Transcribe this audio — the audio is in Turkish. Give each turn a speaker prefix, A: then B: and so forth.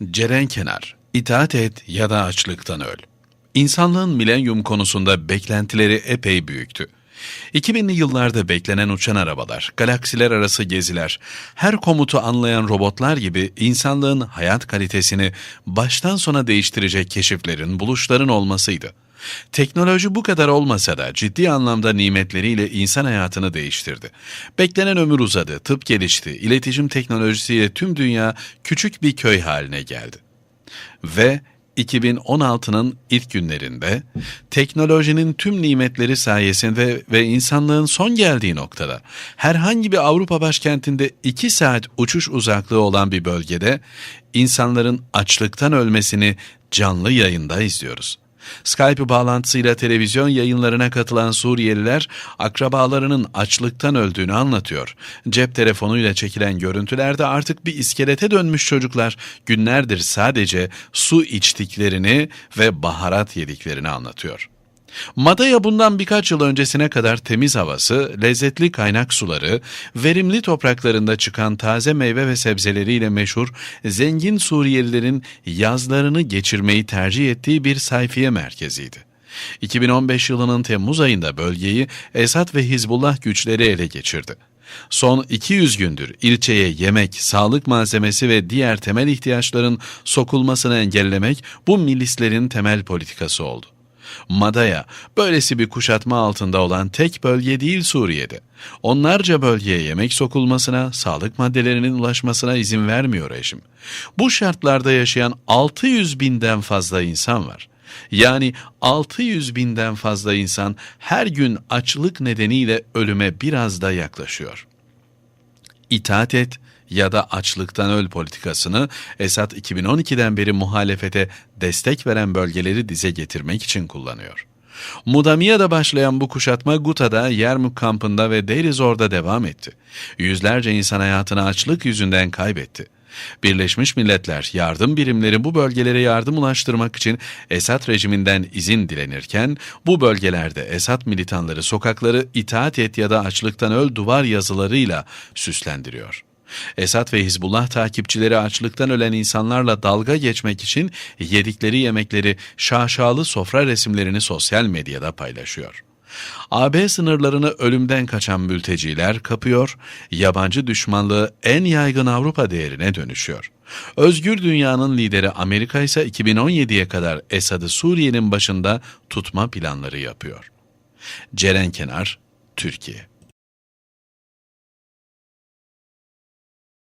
A: Ceren Kenar, itaat et ya da açlıktan öl. İnsanlığın milenyum konusunda beklentileri epey büyüktü. 2000'li yıllarda beklenen uçan arabalar, galaksiler arası geziler, her komutu anlayan robotlar gibi insanlığın hayat kalitesini baştan sona değiştirecek keşiflerin, buluşların olmasıydı. Teknoloji bu kadar olmasa da ciddi anlamda nimetleriyle insan hayatını değiştirdi. Beklenen ömür uzadı, tıp gelişti, iletişim teknolojisiyle tüm dünya küçük bir köy haline geldi. Ve 2016'nın ilk günlerinde teknolojinin tüm nimetleri sayesinde ve insanlığın son geldiği noktada herhangi bir Avrupa başkentinde 2 saat uçuş uzaklığı olan bir bölgede insanların açlıktan ölmesini canlı yayında izliyoruz. Skype bağlantısıyla televizyon yayınlarına katılan Suriyeliler akrabalarının açlıktan öldüğünü anlatıyor. Cep telefonuyla çekilen görüntülerde artık bir iskelete dönmüş çocuklar günlerdir sadece su içtiklerini ve baharat yediklerini anlatıyor. Madaya bundan birkaç yıl öncesine kadar temiz havası, lezzetli kaynak suları, verimli topraklarında çıkan taze meyve ve sebzeleriyle meşhur zengin Suriyelilerin yazlarını geçirmeyi tercih ettiği bir sayfiye merkeziydi. 2015 yılının Temmuz ayında bölgeyi Esad ve Hizbullah güçleri ele geçirdi. Son 200 gündür ilçeye yemek, sağlık malzemesi ve diğer temel ihtiyaçların sokulmasını engellemek bu milislerin temel politikası oldu. Madaya, böylesi bir kuşatma altında olan tek bölge değil Suriye'de. Onlarca bölgeye yemek sokulmasına, sağlık maddelerinin ulaşmasına izin vermiyor rejim. Bu şartlarda yaşayan 600 binden fazla insan var. Yani 600 binden fazla insan her gün açlık nedeniyle ölüme biraz da yaklaşıyor. İtaat et, ya da açlıktan öl politikasını Esad 2012'den beri muhalefete destek veren bölgeleri dize getirmek için kullanıyor. Mudamiya'da başlayan bu kuşatma Guta'da, Yermuk kampında ve Deirizor'da devam etti. Yüzlerce insan hayatını açlık yüzünden kaybetti. Birleşmiş Milletler yardım birimleri bu bölgelere yardım ulaştırmak için Esad rejiminden izin dilenirken bu bölgelerde Esad militanları sokakları itaat et ya da açlıktan öl duvar yazılarıyla süslendiriyor. Esad ve Hizbullah takipçileri açlıktan ölen insanlarla dalga geçmek için yedikleri yemekleri şaşalı sofra resimlerini sosyal medyada paylaşıyor. AB sınırlarını ölümden kaçan mülteciler kapıyor, yabancı düşmanlığı en yaygın Avrupa değerine dönüşüyor. Özgür dünyanın lideri Amerika ise 2017'ye kadar Esad'ı Suriye'nin başında tutma planları yapıyor. Ceren Kenar, Türkiye